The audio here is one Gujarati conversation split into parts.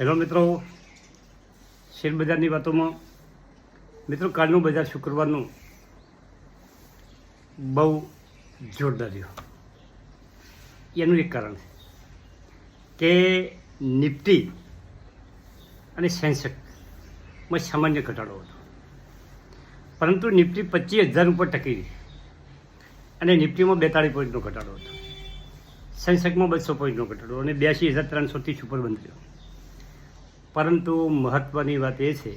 હેલો મિત્રો, શેર બજારની વાતોમાં. મિત્રો, કાલનું બજાર શુક્રવારનું બહુ જોરદાર રહ્યું. એનું એક કારણ છે કે નિફ્ટી અને સેન્સેક્સમાં સામાન્ય ઘટાડો હતો. પરંતુ નિફ્ટી પચીસ હજાર ઉપર ટકી અને નિફ્ટીમાં બેતાળીસ પોઈન્ટનો ઘટાડો હતો. સેન્સેક્સમાં બસો પોઈન્ટનો ઘટાડો અને બ્યાસી હજાર ત્રણસોથી ઉપર બંધ થયો પરંતુ મહત્ત્વની વાત એ છે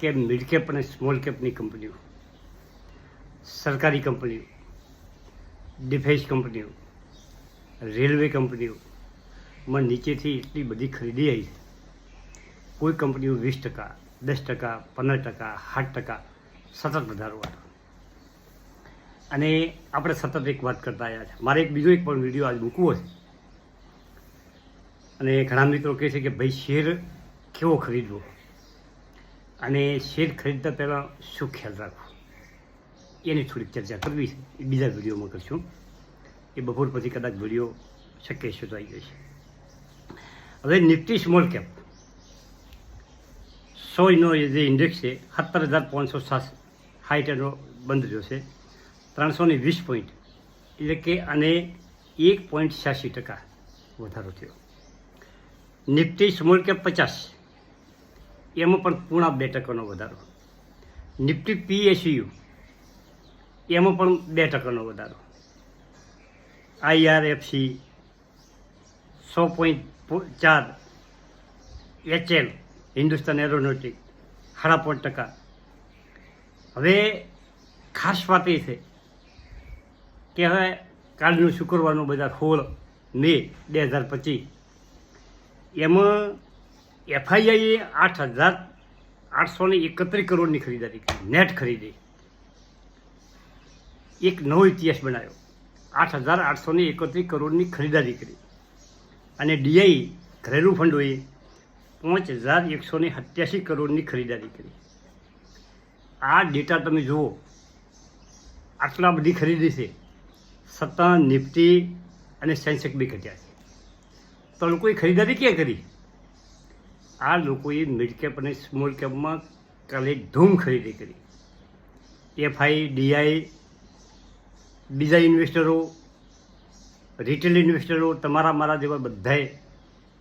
કે મિડ કેપ અને સ્મોલ કેપની કંપનીઓ, સરકારી કંપનીઓ, ડિફેન્સ કંપનીઓ, રેલવે કંપનીઓમાં નીચેથી એટલી બધી ખરીદી આવી છે. કોઈ કંપનીઓ વીસ ટકા, દસ ટકા, પંદર ટકા સાત ટકા સતત વધારો આવ્યો અને આપણે સતત એક વાત કરતા આવ્યા છે. મારે એક બીજો એક પણ વીડિયો આજ મૂકવો છે. અને ઘણા મિત્રો કહે છે કે ભાઈ શેર કેવો ખરીદવો? અને શેર ખરીદતા પહેલાં શું ખ્યાલ રાખવો? એની થોડીક ચર્ચા કરવી છે. એ બીજા વિડીયોમાં કરશું. એ બપોર પછી કદાચ વીડિયો શક્ય છે તો આવી જશે. હવે નિફ્ટી સ્મોલ કેપ. સોયનો જે ઇન્ડેક્સ છે, સત્તર હજાર પાંચસો સાત હાઈટ એનો બંધ રહ્યો છે. ત્રણસો વીસ પોઈન્ટ. એટલે કે અને એક પોઈન્ટ છ્યાસી ટકા વધારો થયો. નિફ્ટી સ્મોલ કેપ પચાસ? એમાં પણ પૂણા બે ટકાનો વધારો. નિફ્ટી પીએસયુ, એમાં પણ બે ટકાનો વધારો. આઈઆરએફસી સો પોઈન્ટ ચાર, એચએલ, હિન્દુસ્તાન એરોનોટિક, સાડા ટકા. હવે ખાસ વાત એ છે કે હવે કાલનું શુક્રવારનું બજાર સોળ મે બે હજાર પચીસ એમાં એફઆઈઆઈએ આઠ હજાર આઠસો ને એકત્રીસ કરોડની ખરીદારી કરી, નેટ ખરીદી. એક નવો ઇતિહાસ બનાવ્યો. આઠ હજાર આઠસો ને એકત્રીસ કરોડની ખરીદારી કરી. અને ડીઆઈ ઘરેલું ફંડોએ પાંચ હજાર એકસો ને સત્યાસી કરોડની ખરીદારી કરી. આ ડેટા તમે જુઓ, આટલા બધી ખરીદી છે. સત્તા, નિફ્ટી અને સેન્સેક્સ બી ઘટ્યા છે. તો લોકોએ ખરીદારી ક્યાં કરી? આ લોકોએ મિડ કેપ અને સ્મોલ કેપમાં કાલે ધૂમ ખરીદી કરી. એફઆઈ, ડીઆઈ, બીજા ઇન્વેસ્ટરો, રિટેલ ઇન્વેસ્ટરો, તમારા મારા જેવા બધાએ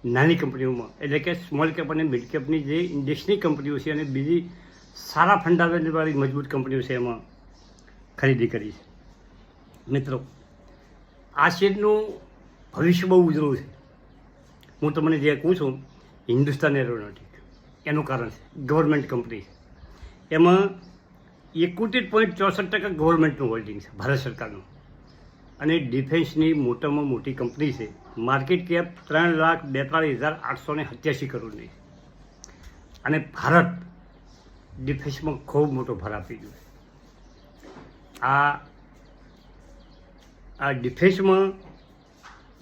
નાની કંપનીઓમાં, એટલે કે સ્મોલ કેપ અને મિડ કેપની જે ઇન્ડેક્સની કંપનીઓ છે અને બીજી સારા ફંડામેન્ટલવાળી મજબૂત કંપનીઓ છે એમાં ખરીદી કરી છે. મિત્રો, આ શેરનું ભવિષ્ય બહુ ઉજળું છે. હું તમને જે કહું છું, હિન્દુસ્તાન એરોનોટિક એનું કારણ છે ગવર્મેન્ટ કંપની છે. એમાં એકોતેર પોઈન્ટ ચોસઠ ટકા ગવર્મેન્ટનું હોલ્ડિંગ છે, ભારત સરકારનું. અને ડિફેન્સની મોટામાં મોટી કંપની છે માર્કેટ કેપ ત્રણ લાખ બેતાળીસ હજાર આઠસો ને સત્યાસી કરોડની અને ભારત ડિફેન્સમાં ખૂબ મોટો ભાર આપી ગયો આ આ ડિફેન્સમાં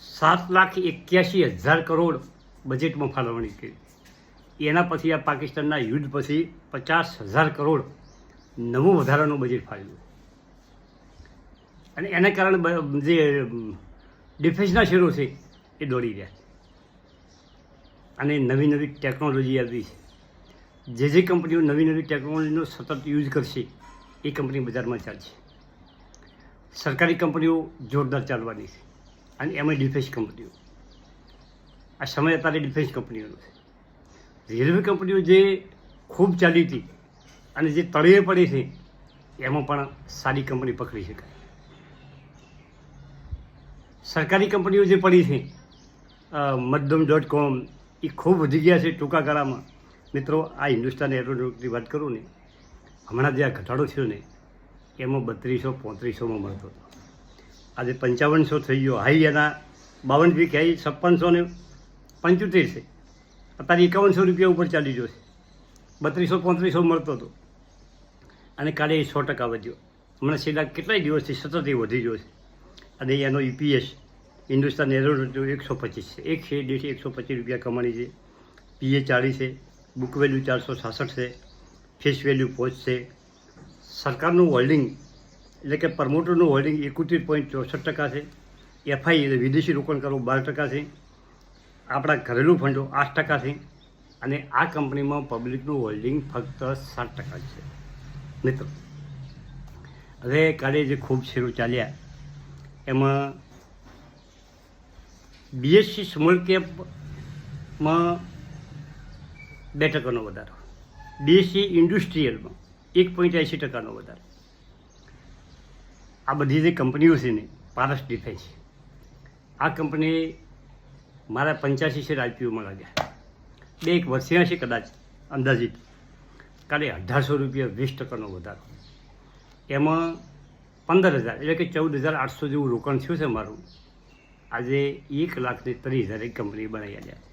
સાત લાખ એક્યાસી હજાર કરોડ બજેટમાં ફાળવણી કરી. એના પછી આ પાકિસ્તાનના યુદ્ધ પછી પચાસ હજાર કરોડ નવું વધારાનું બજેટ ફાળવ્યું અને એના કારણે જે ડિફેન્સના શેરો છે એ દોડી છે અને નવી નવી ટેકનોલોજી આવી છે. જે જે કંપનીઓ નવી નવી ટેકનોલોજીનો સતત યુઝ કરશે, એ કંપની બજારમાં ચાલશે. સરકારી કંપનીઓ જોરદાર ચાલવાની છે. અને એમાં ડિફેન્સ કંપનીઓ આ સમય અત્યારે ડિફેન્સ કંપનીઓનો છે. રેલવે કંપનીઓ જે ખૂબ ચાલી હતી અને જે તળિયે પડી છે, એમાં પણ સારી કંપની પકડી શકાય. સરકારી કંપનીઓ જે પડી છે મધ્યમ ડોટ કોમ એ ખૂબ વધી ગયા છે ટૂંકા ગાળામાં મિત્રો, આ હિન્દુસ્તાન એરોનોટિકની વાત કરું ને, હમણાં જે આ ઘટાડો થયો ને, એમાં બત્રીસો, પોત્રીસોમાં મળતો હતો. આજે પંચાવનસો થઈ ગયો. હાઈ એના બાવન વીક હાઈ છપ્પનસો ને પંચોતેર છે. અત્યારે એકાવનસો રૂપિયા ઉપર ચાલી ગયો છે. બત્રીસો પોત્રીસો મળતો હતો. અને કાલે એ સો ટકા વધ્યો. હમણાં છેલ્લા કેટલાય દિવસથી સતત એ વધી ગયો છે. અને એનો યુપીએસ હિન્દુસ્તાન એરોનોટિવ એકસો પચીસ છે. એક શેર દીઠ એકસો પચીસ રૂપિયા કમાણી છે. પીએ ચાલીસ છે. બુક વેલ્યુ ચારસો છાસઠ છે. ફેસ વેલ્યુ પાંચ છે. સરકારનું હોલ્ડિંગ એટલે કે પ્રમોટરનું હોલ્ડિંગ એકત્રીસ પોઈન્ટ ચોસઠ ટકા છે. એફઆઈ એટલે વિદેશી રોકાણકારો બાર ટકા છે. આપણા ઘરેલું ફંડો આઠ ટકાથી અને આ કંપનીમાં પબ્લિકનું હોલ્ડિંગ ફક્ત સાત ટકા છે. મિત્રો, હવે કાલે જે ખૂબ શેરો ચાલ્યા, એમાં બીએસસી સ્મોલ કેપમાં બે ટકાનો વધારો. બીએસસી ઇન્ડસ્ટ્રીયલમાં એક પોઈન્ટ એંસી ટકાનો વધારો. આ બધી જે કંપનીઓ છે ને, પારસ ડિફેન્સ. આ કંપની મારા પંચ્યાસી શેર આઈપીઓમાં લાગ્યા. બે એક વર્ષે હશે કદાચ, અંદાજિત. કાલે અઢારસો રૂપિયા વીસ ટકાનો વધારો. એમાં પંદર હજાર, એટલે કે ચૌદ હજાર આઠસો જેવું રોકાણ થયું છે મારું. આજે એક લાખને ત્રીસ હજાર એક કંપની બનાવી આવ્યા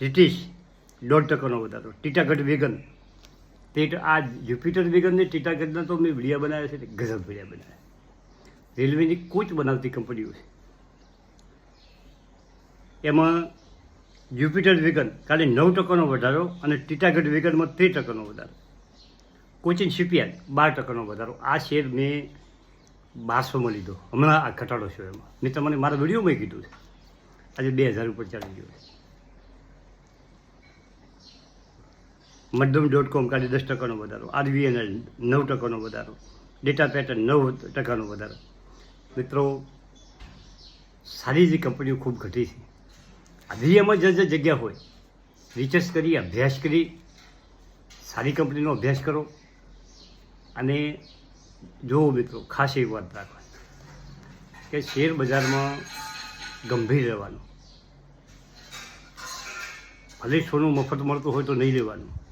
બ્રિટિશ દોઢ ટકાનો વધારો. ટીટાગઢ વેગન તે આ જુપિટર વેગનને ને ટીટાગઢના તો મેં વિડીયા બનાવ્યા છે ગજબ વિડીયા બનાવ્યા. રેલવેની કોચ બનાવતી કંપનીઓ છે. એમાં જુપિટર વેગન કાલે નવ ટકાનો વધારો અને ટીટાગઢ વેગનમાં તેર ટકાનો વધારો. કોચિંગ શિપયાર્ડ બાર ટકાનો વધારો. આ શેર મેં બારસોમાં લીધો. હમણાં આ ઘટાડો છે એમાં. મેં તમને મારા વિડીયોમાં કીધું છે. આજે બે હજાર ઉપર ચાલી ગયો છે. મધ્યમ ડોટ કોમ કાલે દસ ટકાનો વધારો. આરબીએનએલ નવ ટકાનો વધારો. ડેટા પેટર્ન નવ ટકાનો વધારો. મિત્રો, સારી જે કંપનીઓ ખૂબ ઘટી છે. હજી એમાં જે જે જગ્યા હોય રિસર્ચ કરી, અભ્યાસ કરી, સારી કંપનીનો અભ્યાસ કરો. અને જુઓ મિત્રો, ખાસ એવી વાત રાખવાની કે શેર બજારમાં ગંભીર રહેવાનું. ભલે સોનું મફત મળતું હોય તો નહીં લેવાનું.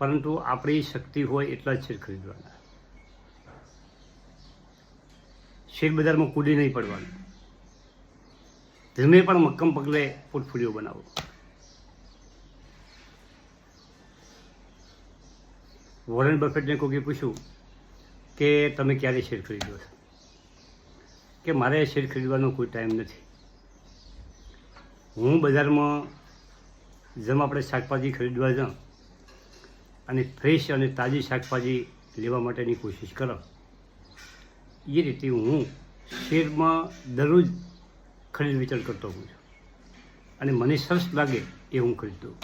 પરંતુ આપણી શક્તિ હોય એટલા જ શેર ખરીદવાના. શેર બજારમાં કૂદી નહીં પડવાનું. ધીમે પણ મક્કમ પગલે પોર્ટફોલિયો બનાવો. વોરેન બફેટને કોઈએ પૂછ્યું કે તમે ક્યારે શેર ખરીદો છો? કે મારે શેર ખરીદવાનો કોઈ ટાઈમ નથી. હું બજારમાં જેમ આપણે શાકભાજી ખરીદવા જાઉં અને ફ્રેશ અને તાજી શાકભાજી લેવા માટેની કોશિશ કરો. એ રીતે હું શેરમાં દરરોજ ખરીદ વેચાણ કરતો હોઉં છું. અને મને સરસ લાગે એ હું ખરીદતો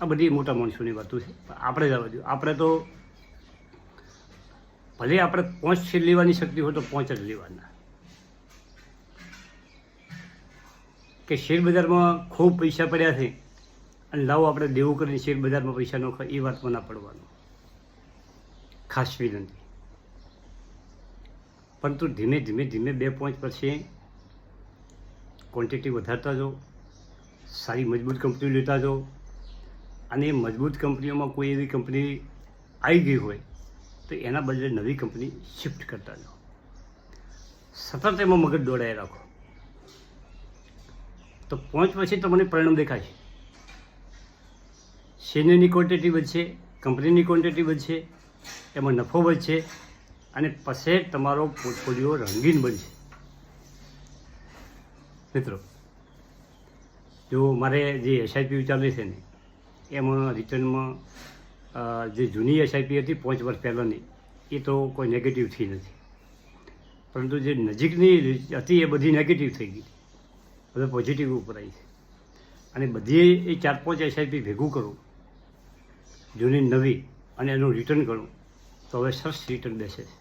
આ બધી મોટા માણસોની વાતો છે. પણ આપણે જવા જોઈએ. આપણે તો ભલે આપણે પાંચ શેર લેવાની શક્તિ હોય તો પાંચ જ લેવાના. કે શેર બજારમાં ખૂબ પૈસા પડ્યા છે. અને લાવો આપણે દેવું કરીને શેર બજારમાં પૈસા નોખા, એ વાતમાં ના પડવાનું. ખાસ વિનંતી. પરંતુ ધીમે ધીમે ધીમે બે પોઈન્ટ પછી ક્વોન્ટિટી વધારતા જાઓ, સારી મજબૂત કંપનીઓ લેતા જાઓ, અને એ મજબૂત કંપનીઓમાં કોઈ એવી કંપની આવી ગઈ હોય, તો એના બદલે નવી કંપની શિફ્ટ કરતા જાઓ. સતત એમાં મગજ દોડાઈ રાખો. તો પહોંચ પછી તમને પરિણામ દેખાશે શેરની ક્વોન્ટિટી વધશે કંપનીની ક્વોન્ટિટી વધશે, એમાં નફો વધશે અને પછી તમારો પોર્ટફોલિયો રંગીન બનશે. મિત્રો, જો મારે જે એસઆઈપી ચાલે છે ને, એમાં રિટર્નમાં જે જૂની એસઆઈપી હતી પાંચ વર્ષ પહેલાંની, એ તો કોઈ નેગેટિવ થઈ નથી. પરંતુ જે નજીકની હતી એ બધી નેગેટિવ થઈ ગઈ. હવે પોઝિટિવ ઉપર આવી છે. અને બધી એ ચાર પાંચ એસઆઈપી ભેગું કરું જૂની નવી અને એનું રિટર્ન કરું. તો હવે સરસ રિટર્ન બેસે છે.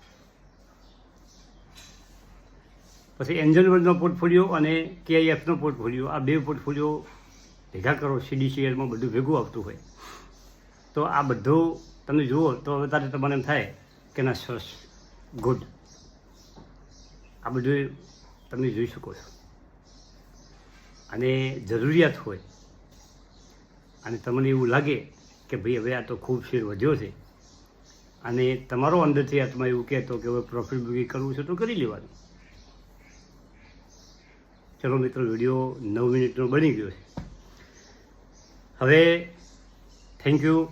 પછી એન્જલ વર્લ્ડનો પોર્ટફોલિયો અને કેઆઈએફનો પોર્ટફોલિયો આ બે પોર્ટફોલિયો ભેગા કરો સીડીસીએલમાં બધું ભેગું આવતું હોય. તો આ બધું તમે જુઓ, તો હવે તારે તમને એમ થાય કે ના, સરસ ગુડ આ બધું તમે જોઈ શકો છો. અને જરૂરિયાત હોય, અને તમને એવું લાગે કે ભાઈ હવે આ તો ખૂબ શેર વધ્યો છે. અને તમારો અંદરથી આત્મા એવું કહેતો કે હવે પ્રોફિટ બુકિંગ કરવું છે તો કરી લેવાનું. ચલો મિત્રો, વીડિયો નવ મિનિટનો બની ગયો છે. હવે થેન્ક યુ